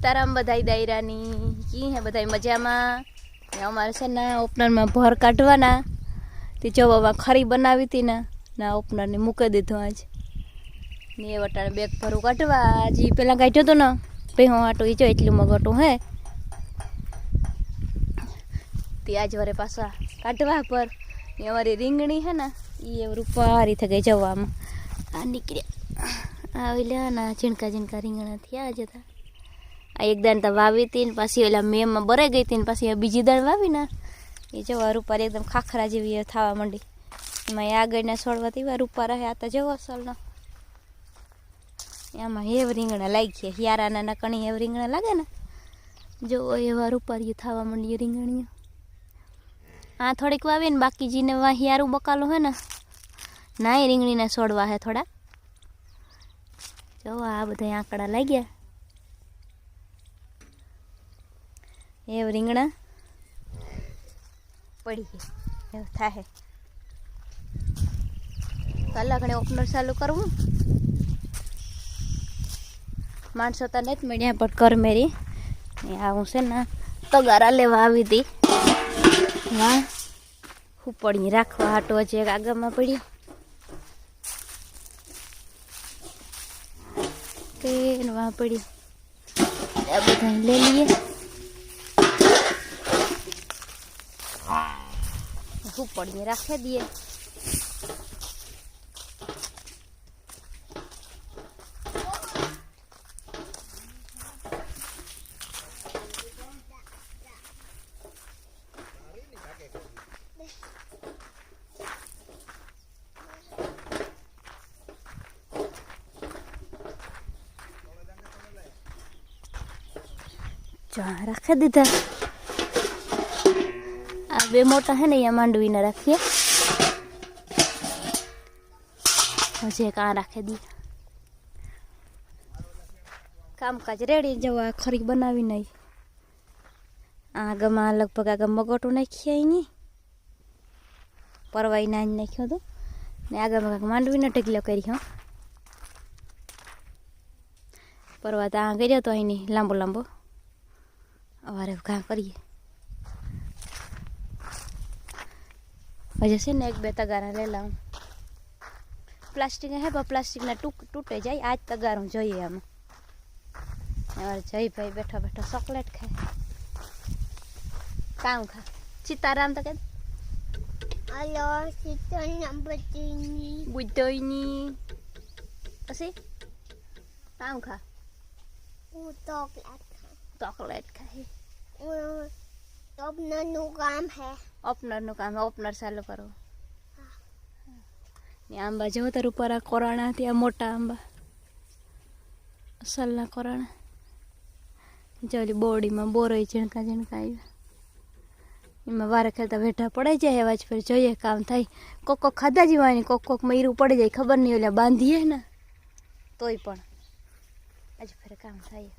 સીતારામ બધાય દાયરાની. કી હે બધાય મજામાં. ને અમારે છે ને ઓપનરમાં ભર કાઢવાના. તે જવામાં ખરી બનાવી હતી ને, ના ઓપનરને મૂકી દીધું આજ. ને એ વટાણે બેગ ભરું કાઢવા. હજી પહેલાં કાઢ્યો હતો ને ભેહો આટો એ જો એટલું મગટું હે. તે આજ વરે પાછા કાઢવા પર. ને અમારી રીંગણી હે ને એ રૂપારી થઈ ગઈ જવામાં. આ નીકળ્યા. આવી લે ના ઝીણકા ઝીણકા રીંગણા થયા જતા આ એક દાન તો વાવી હતી ને પાછી ઓલા મેમાં બરાઈ ગઈ હતી ને પાછી બીજી દાણ વાવી ને. એ જવા રૂપારી એકદમ ખાખરા જેવી થવા માંડી. એમાં એ આગળના છોડવાથી તેવા રૂપા રહે આ તો જવો અસલનો એમાં હેવ રીંગણા લાગી હિયારાના કણી હેવ રીંગણા લાગે ને? જો એવા રૂપારી થવા માંડી રીંગણીઓ. આ થોડીક વાવીને બાકીજીને બાકી જીને હિયારું બકાલું હે ને? ના, એ રીંગણીને છોડવા હે થોડા. જો આ બધા આંકડા લાગ્યા. એવ રીંગણા પડી ગયા એવું થાય કલાકને ઓપનર ચાલુ કરવું માણસો તો નથી મળ્યા પણ કર મેરી ને આ હું છે ને તગારા લેવા આવી હતી વાહ હું પડી રાખવા હાટો હજી એક આગળમાં પડ્યો કે વાહ પડી આ બધા લઈ લઈએ હું પડીને રાખી દઈએ. રાખી દીધા. બે મોટા હે ને અહીંયા માંડવીને રાખીએ હજી આ રાખી દઈએ કામકાજ રેડી જવા ખરી બનાવી નહીં આગમાં લગભગ આગળ મગોટું નાખીએ નહીં પરવાઈ ના જ નાખ્યો હતો ને કાંઈક માંડવીનો ટેકલો કર્યો પરવા તો આ કર્યો તો અહીંની લાંબો લાંબો અવારે ઘા કરીએ હજી છે ને એક બે તગારા લઈ લાવું પ્લાસ્ટિક હે પણ પ્લાસ્ટિકના તૂટ તૂટે જાય આજ તગારું જોઈએ આમાં અમારે જયભાઈ બેઠો બેઠો ચોકલેટ ખાય કામ ખા સીતારામ તો કે હલો સીતલ નંબર ત્રણની બુદ્ધોઈની પછી કામ ખા હું ચોકલેટ ચોકલેટ ખાય હું સ્વપ્નનું કામ હે ઓપનરનું કામ ઓપનર ચાલુ કરો ને આંબા જો તાર ઉપર આ કોરાણા ત્યાં મોટા આંબા. અસલના કોરાણા. જોલી બોડીમાં બોરોય ઝીણકા ઝીણકા આવ્યા. એમાં વારે ખેલતા વેઠા પડાઈ જાય એવા જ ફરી જોઈએ કામ થાય. કોક કોક ખાધા જીવાની કોક કોક મયરું પડી જાય ખબર નહીં ઓલા બાંધીએ ને. તોય પણ. આજે ફેર કામ થાય.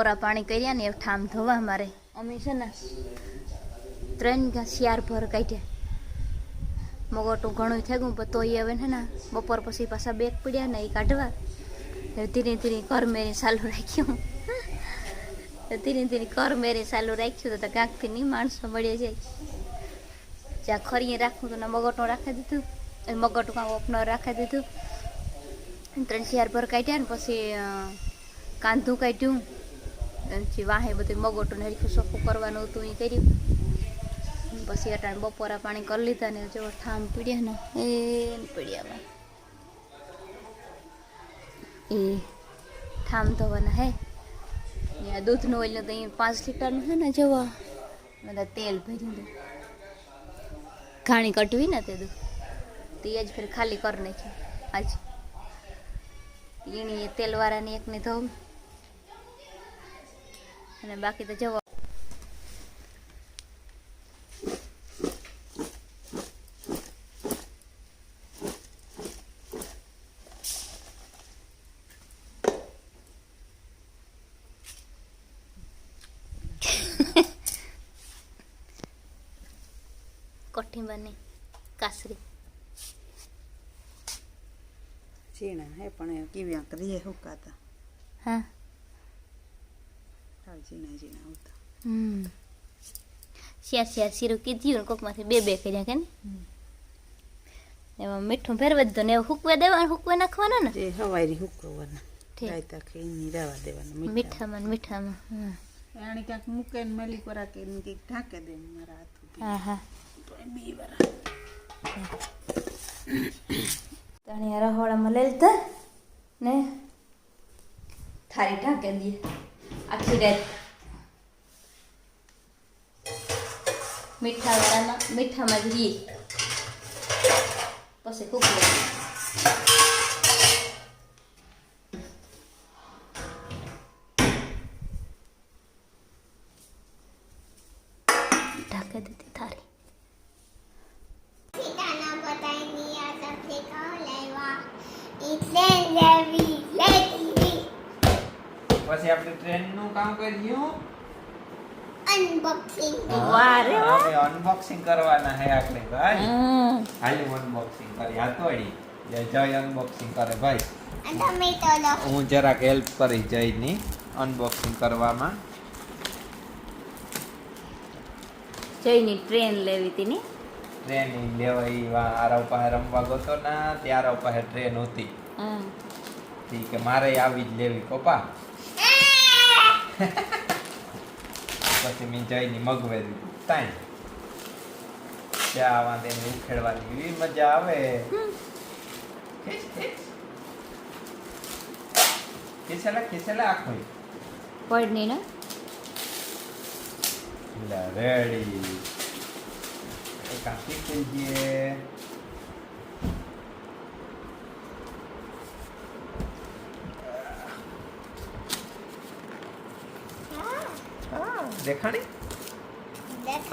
બપોરા પાણી કર્યા ને ઠામ ધોવા મારે. અમે છે ને ત્રણ શિયાર ભર કાઢ્યા. મગોટું ઘણું થઈ ગયું, પણ તોય હવે ને બપોર પછી પાછા બેગ પડ્યા ને એ કાઢવા. ધીરે ધીરે કર મેરી ચાલુ રાખ્યું. ધીરે ધીરે કર મેરી ચાલુ રાખ્યું તો કાંકથી નહીં માણસો મળી જાય. જ્યાં ખરીએ રાખવું તો મગોટું રાખી દીધું મગોટું કાં ઓપનો રાખી દીધું. ત્રણ શિયાર ભર કાઢ્યા ને પછી કાંધું કાઢ્યું. પછી વાહે બધું મગોટું હરખું સોખું કરવાનું હતું એ કર્યું. પછી અટાણે બપોરા પાણી કરી લીધા ને જો ઠામ પીડ્યા ને એ પીડ્યા એ ઠામ ધોવાના હે. અહીંયા દૂધનું ઓઇલ તો અહીંયા પાંચ લીટરનું છે ને જવા. બધા તેલ ભરી દે. ઘાણી કટવી ને તે દૂધ તે જ ફેર ખાલી કરી નાખ્યું. આજ. એની તેલવાળાની એકને ધોમ અને બાકી તો જવા કોઠી બની કાસરી. ઝીણા હે પણ કેવી કરીએ હુકાતા. હા. સાવ ઝીણા ઝીણા આવતા શિયાર શિયાર શીરું કીધું ને કોકમાંથી બે બે કર્યા કે ને એમાં મીઠું ફેરવા દીધું ને એવું હુકવા દેવાનું હુકવા નાખવાના ને? જે હવારી હુકવવાના. ઠીક. રાયતા રવા દેવાના મીઠામાં. મીઠામાં હા. ક્યાંક મૂકે ને મેલી પરા કે કંઈક ઢાંકે દે મારા હાથ હા હા. બી વરા તણી રહોડામાં લઈ લીધા ને? થારી ઢાંકે દઈએ આખી રાત. મીઠા વાળામાં મીઠામાં રહીએ પછી કૂકવું ઢાંકી દીધી થારી સીતાના બધાની આ સબસે લેવા એટલે લેવી લેવી પછી આપણે ટ્રેનનું કામ કર્યું અનબોક્સિંગ વારે હવે અનબોક્સિંગ કરવાના હે આપણે ભાઈ. હાલી અનબોક્સિંગ કરી. હાથોડી જય જય અનબોક્સિંગ કરે ભાઈ. તમે તો હું જરાક હેલ્પ કરી જયની અનબોક્સિંગ કરવામાં. જઈની ટ્રેન લેવી હતી ની? ટ્રેન લેવાઈ વા આરવ પાસે રમવા ગયો ના ત્યારે પાસે ટ્રેન હતી. હમ. ઠીક કે મારે આવી જ લેવી કોપા પછી મેં જઈને મગવેરી તાઈ ચા વાંધે ઉખેડવાની. એવી મજા આવે. ખીસ, ખીસ. ખીસેલા ખીસેલા આખો. પડની ને? રેડી. એક થઈ શીખી દેખાણી?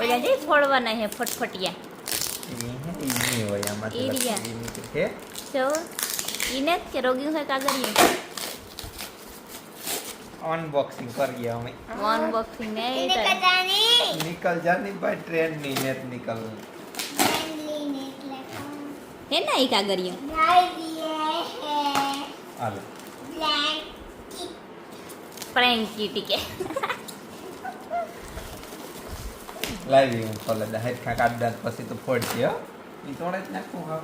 ઓલા જે ફોડવાના હે ફટફટિયા. ઈ હે, ઈ નહીં હોય આમાંથી ઈ રહ્યા. લખેલી તો ઈને કે રોગી હોય કાગળિયું અનબોક્સિંગ કરીએ અમે. અનબોક્સિંગ ને એ જાની. નિકલ જાની ભાઈ ટ્રેનની નેત નિકલ ફ્રેન્ડલી ને એટલે હે. ના ઈ કાગળિયું? હાલો. બ્લેન્ક પ્રેન્કી ટીકે લાવી હું ખોલે દા હેઠ ખા કાઢ દાંત પછી તો ફોડશે હો ઈ તોડે જ નાખું હા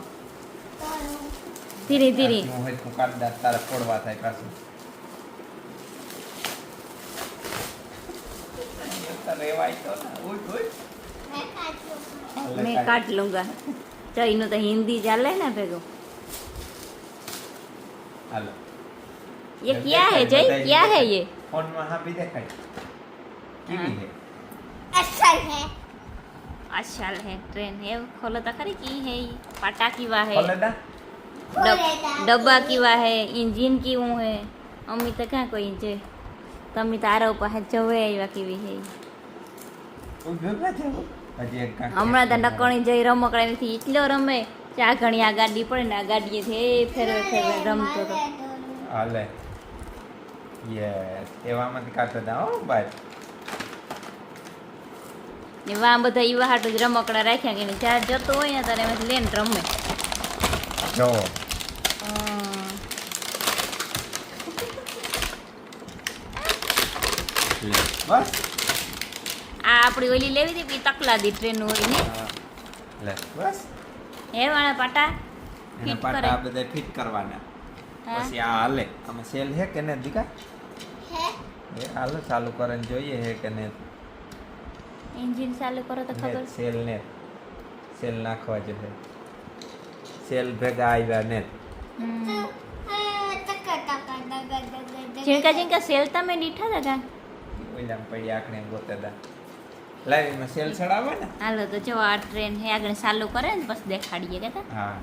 ધીરે ધીરે હું હેઠ કાઢ દાંત તારે ફોડવા થાય પાછું અહીંયા તો રેવાય તો ના. ઉઠ, ઉઠ. મેં કાઢ્યું હાલે મેં કાઢ. કાઢ લૂંગા જઈનું તો હિન્દી ચાલે ને ભેગું હાલો ये क्या है जय क्या है ये ફોનમાં હા બી દેખાય કેવી હે અસલ હે अच्छा है ट्रेन है खोलो तो खरी की है ये पाटा की वा है ખોલે દા डब- डब्बा की वा है इंजिन की वो है अम्मी तो क्या कोई जे तम्मी तारा ऊपर है जवे आया केवी है ઊભું ના થવું. હજી એક કાંક હમણાં તો નકણી જઈ રમકડા નથી એટલો રમે ચા ઘણી આ ગાડી પડે ને આ ગાડીએ થી એ ફેરવે ફેરવે રમતો હતો હાલે યસ એવામાંથી કાઢતા હતા હો ભાઈ ને વા બધા એવા હાટ જ રમકડા રાખ્યા કે જ્યાં જતો હોય ને ત્યારે એમાંથી લઈને રમે. જો. આ આપણી ઓલી લેવી હતી તકલા દી ટ્રેન હોય ને લે. બસ. હે વાળા પાટા? એના પાટા બધા ફિટ કરવાના. પછી આ હાલે. આમાં સેલ હે કે ને દીકા? હે? એ હાલો ચાલુ કરીને જોઈએ હે કે ને. એન્જિન ચાલુ કરો તો ખબર સેલ ને સેલ નાખવા જોઈએ સેલ ભેગા આવ્યા ને ઝીણકા ઝીણકા સેલ તમે દીઠા દાદા ઓલા પડી આખણે ગોતા દા લાઈવમાં સેલ ચડાવે ને? હાલો તો જો આ ટ્રેન હે આગળ ચાલુ કરે ને પછી દેખાડીએ કે હા.